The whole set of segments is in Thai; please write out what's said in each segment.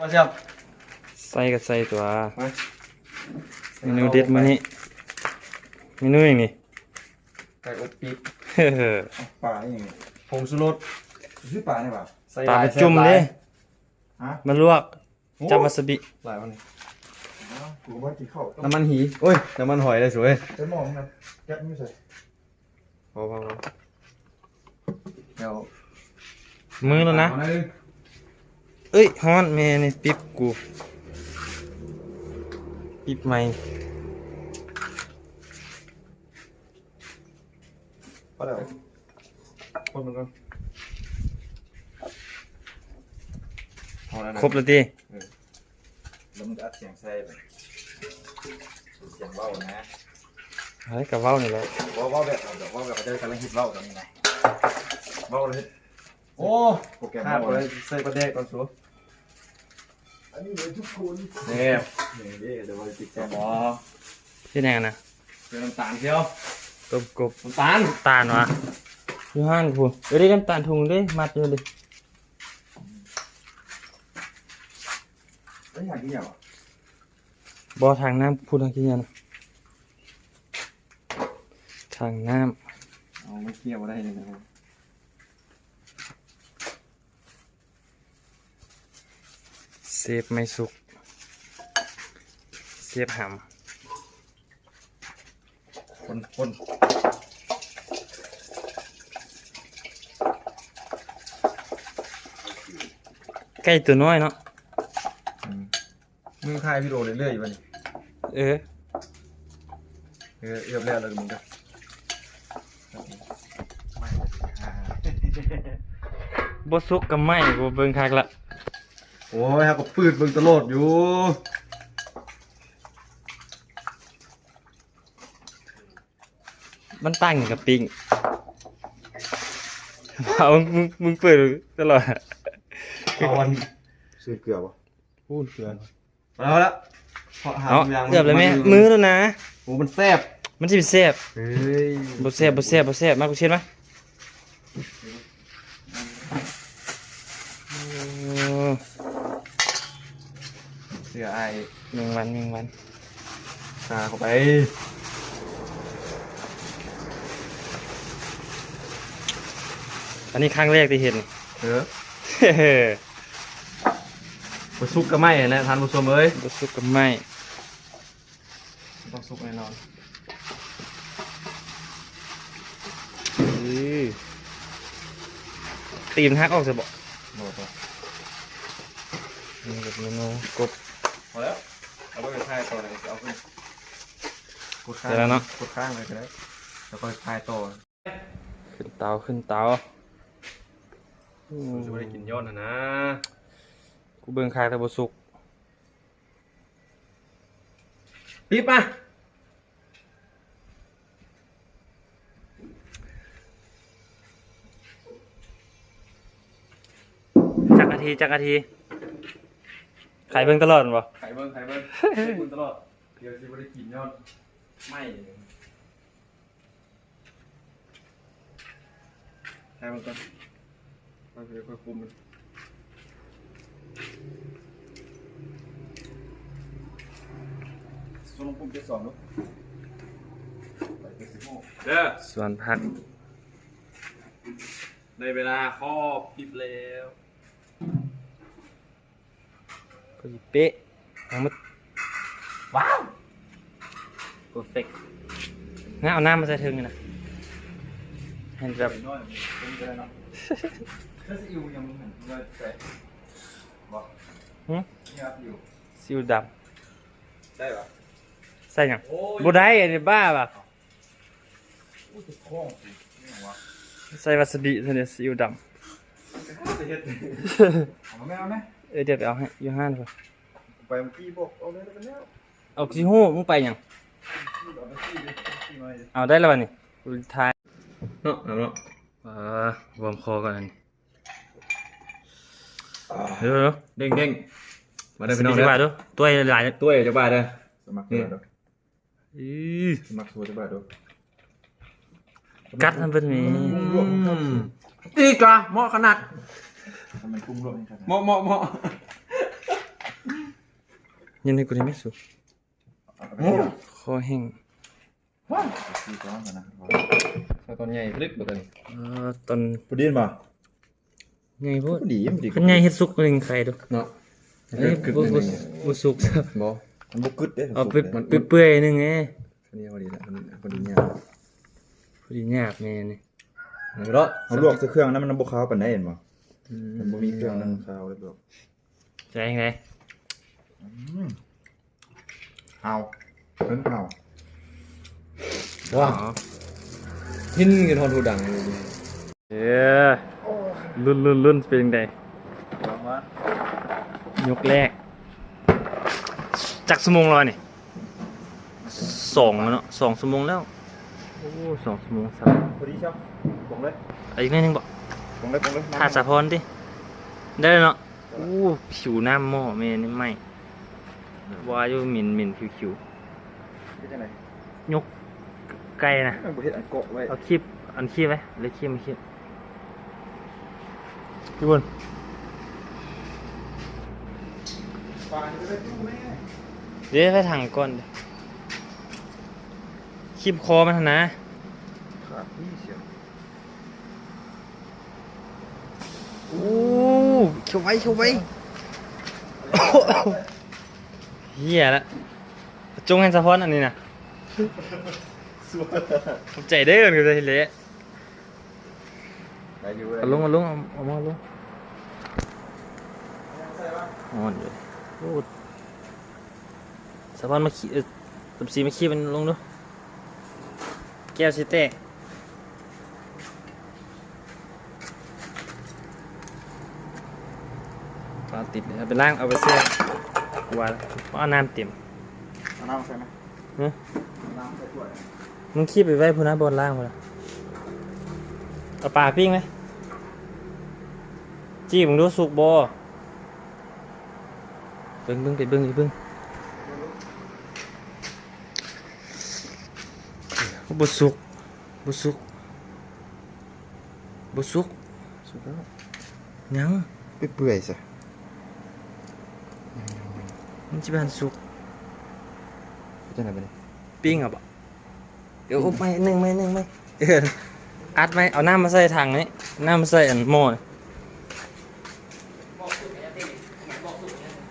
ว่าเชียวใส่กับใส่ตัวมาเมนูเด็ดมื้อนี้เมนูอย่างนี้ไก่อบปี๊บเฮ้อปลาอย่างงี้ผงชูรสซื้อปลาเนี่ยป่ะใส่ปลาหไปยจุ่มแซ่บหเลลายฮะมาลวกจับวาซาบิหลายวันนี้อ้าวกูว่ากินข้าวต้องน้ำมันหีโอ้ยน้ำมันหอยเลยสวยใช้หม้อมั้งนะแก๊สไม่ใส่พอพอพอเดี๋ยวมือแล้วนะเอาหอยหงเอ้ยฮ้อนแม่นี่ปิ๊บกูปิ๊บใหม่ปลาเดี๋ยวคนมันก่อนพอแล้วนะครบแล้วดิแล้วมันจะอัดเสียงใส่ไปเสียงเว้านะเฮ้ยกับเว้านี่แหละเว้าเว้าแบบเดี๋ยวเว้าแบบจะกำลังฮิตเว้าตอนนี้นะเว้าเลยโอ้โปรแกรมข้าวเว้าเลเลยยใส่ปลาแดกก่อนสัว อันนี้เลยทุกคนเนี่ยนี่เดี๋ยวเราติดแกแซ่มบบ่ที่ไหนกันนะเดี๋ยวน้ำตาลเชียวกบกบน้ำตาลตาลวะอยู่ห้านกูเอ้ยได้น้ำตาลถุงดิมัดอยู่ดิแล้วอยากกินอย่างอะบ่ทางน้ำพูดทางที่เนี่ยนะทางน้เอาไม่เคี่ยวได้เลยนะครับ เซฟไม่สุก เซฟหคนคนำใกล้ตัวน้อยเนาะมึงถ่ายวิดีโอเรื่อยๆอยู่ป่ะนี่เออ เออเอือบแล้วเลยมึงก็บ่สุกกับไม่บ่เบิ่งคักละโอ้ยครับก็ปืดเบิ่งตลอดอยู่มันตั้งกับปิ้งเอามึงมึงเปิดตลอดเอาวันซื้อเกลือป่ะพูดเกินเอาละเพราะหาเอาทุกย่างเกือบเลยแม่มือแล้วนะ โอ้มันแซ่บมันสิเป็นแซ่บเฮ้ยบ่แซ่บบ่แซ่บบ่แซ่บมากูเช็ดมาโอ้เสือไอ้แมงวันแมงวันตาเข้าไปอันนี้ครั้งแรกที่เห็นเออบ่สุกก็ไม่นะทานผู้ชมเอ้ยบ่สุกกับไม่ต้องสุกแน่นอนอื้อตีมนหักออกซะบ่หมดแล้วนี่แบบเมนูกบพ อแล้วเอาไปถ่ายต่อเลยเอาขึ้นกดข้างเดี๋ยวแล้วเนาะ กดข้างเลยก็ได้แล้วก็ถ่ายต่อขึ้นเตาขึ้นเตาอืมจะไม่ได้กินยอดนะนะกูเบิ่งคายแต่บ่สุกปิ๊บมาจักนาทีจักนาที ขายเบิ่งตลอดบ่ไข่เบิ้งไข่เบิ้งให้คุณตลอด เดี๋ยวจะไม่ได้กินยอดไม่ไข่เบิ้งก่อนค่อยๆค่อยๆคุมมันส่วนลงปุ่มเจ็ดสองลูกไปเจ็ดสิบโมงเด้อส่วนผักในเวลาครอบปิดแล้ว พอเป๊ะทั้งหมดว้าว perfect งั้นเอาน้ำมาใส่ถึงนี่นะเห็นแบบไปน้อยเป็นไปได้เนาะถ้าซีอิ๊วยังเหมือนว่าใส่บอกหึนี่ครับอยู่ซิวดได้ปะำใส่หยังโอ้ยบ่ได้อันนี้บ้าป่ะอู้จะคองสินี่หรอวะใส่วาซาบิเท่านี้ซิวดจะเฮ็ดเอาไหมเอาไหมำ ออเดี๋ยวไปเอาให้อยู่ห้านก่อนไปเมื่อกี้บอกเอาเลยแล้วกันแล้วเอาสิฮู้มึงไปหยังเอาไปที่ดิที่มาดิเอาได้แล้วบัดนี้กูทายเนาะเนาะเออวอร์มคอก่อนอันนี้เดี๋ยวเด้งเด้งมาได้ๆพี่น้องสิเด้บาทอดูตัวใหญ่ๆตัวเอ๋จะบาดเด้อสมัครตัวเด้ออื้อสมัครตัวจะบ้าเด้อกัดมันเป็นมีตีกะเหมาะขนาด ทำไมกุ้งรวมกันเหมาะเหมาะเหมาะยันให้กูได้ไหมสุเอาไปเที่ยวคอแห้งว้าวสี่ก้อนก่อนนะใส่ตอนใหญ่พลึกแบบนี้เออตอนพอดีป่ะใหญ่โพดพอดีพอดีคันใหญ่เฮ็ดสุกนึงใครดูเนาะเอ้ยบ่บ่บ่สุกครับบ่มันบุกกึดเด้เอาไปเปื่อยๆนึงไงพอดีพอดีแล้วพอดีเนี่ยพอดีหยาบแม่นี่เอาละเอาลวกใส่เครื่องนั้นมันบ่ขาวปานใดเห็นบ่ มันบ่มีเครื่องนั้นขาวเลยบ่ใจยังไงเอาเพิ่นเอาว้าวหินกันทอนทูดังเลยเออรุ่นรุ่นรุ่นเป็นยังไงลองว่ายกแรก จักสมงแล้วนี่สองแล้วเนาะสองสมงแล้ว โอ้สองสมงสามพอดีครับปงเลยเอาอีกนิดนึงบอก ปงเลยปงเลยทาสะพรดิได้เลยเนาะโอ้ผิวหน้าหม้อแม่นี่ไหมว่าอยู่หมิ่นหมิ่นผิวผิวเฮ็ดจังได๋ๆยกไกลนะมันบ่เฮ็ดอันเกาะไว้เอาคีบอันคีบไว้เลยคีบมาคีบพี่บุญปลาจะได้ตู้แม่เดี๋ยวไปถังก่อนเดี๋ยวคีบคอมันหั่นนะขาดพี่เสียว โอ้เขียวไว้เขียวไว้เฮียละจงให้สะพอนอันนี้นะผมใจเด้อกันเลยเละได้อยู่เอาลงเอาลงเอาเอามาลงอ่อนเลยโอ้สะพอนมาขี้เออสมศรีมาขี้มันลงดูแก้วสิแตกปลา ติดเลยเอาไปล้างเอาไปเสื้อว่าแล้วเพราะเอาน้ำเต็มเอาน้ำใส่ไหมฮะเอาน้ำใส่ถ้วยมึงขี้ไปไว้พูนะบนล่างพูนะเอาปลาปิ้งไหมจี้มึงดูสุกบ่เบิ้งเบิ้งไปเบิ้งไปเบิ้งบุสุกบุสุกบุสุกสุดแล้วยังเปื่อยๆซะ มันจะเป็นสุกเฮ็ดจังได๋บัดนี้ปิ้งอะบ่เดี๋ยวอบไม่หนึ่งไม่หนึ่งไม่เอออัดไหมเอาน้ำมาใส่ถังนี้น้ำมาใส่อันหม้อนี่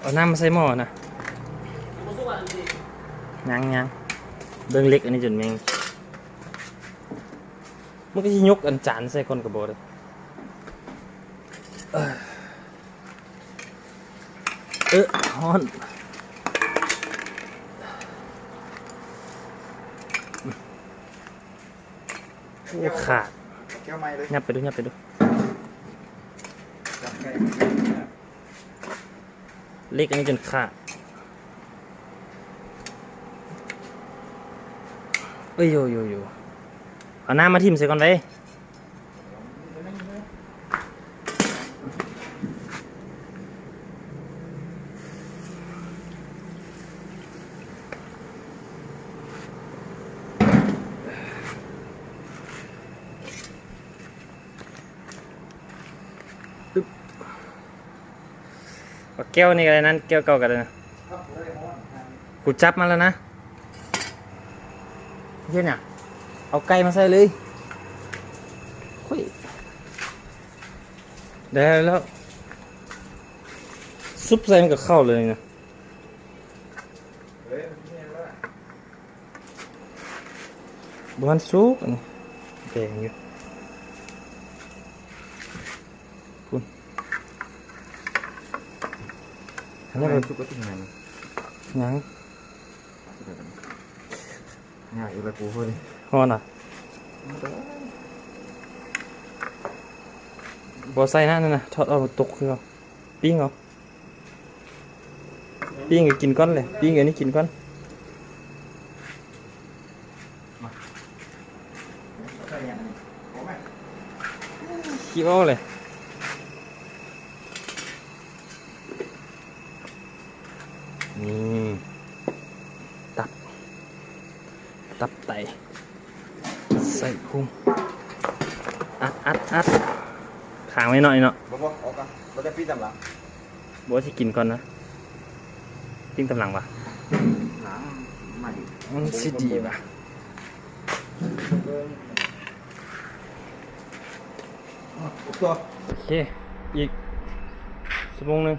เอาน้ำมาใส่หม้อนะยังยังเบิ้งเล็กอันนี้จนแมงมันก็จะยกอันจานใส่คนกระบอกเลย เอ้ยเออฮอนโอ้ขาดแก้วไม้เลยยับไปดูยับไปดูจับไก่เล็กอันนี้จนขาดเอ้ยโยโยโยเอาน้ำมาทิ่มใส่ก่อนไว้ เอาแก้วนี่กันนั้นแก้วเก่ากันเลยนะกูจับมาแล้วนะเช่นเนี่ยเอาไก่มาใส่เลยเฮ้ยได้แล้ว ซุปใส่มันกับข้าวเลยนะเฮ้ยมันเนี่ยว่าบ้านซุปอันนี้แดงอยู่คุณ อันแล้นี้วเป็นสุกก็ที่ไหนหยังง่ายอยู่ละกูเฮ้ยฮอนอะบอใส่หน้านั่นนะทอดเอาตกคือเอาปิ้งเอาปิ้งก็กินก้อนเลยปิ้งอันนี้กินก้อน ใส่ยังนี่เอาไหม ขี้เอาเลยนี่ตับ ตับไตใส่พุงอัดอัดอัด ขางไว้หน่อยเนาะบ่บ่ออกกันเราจะปีตำหลังบอกว่าจะกินก่อนนะติ้งตำหลังปะหลังมาดิมันสิดีปะเบิ่งอ๋อตัวโอเค อีกชั่วโมงหนึง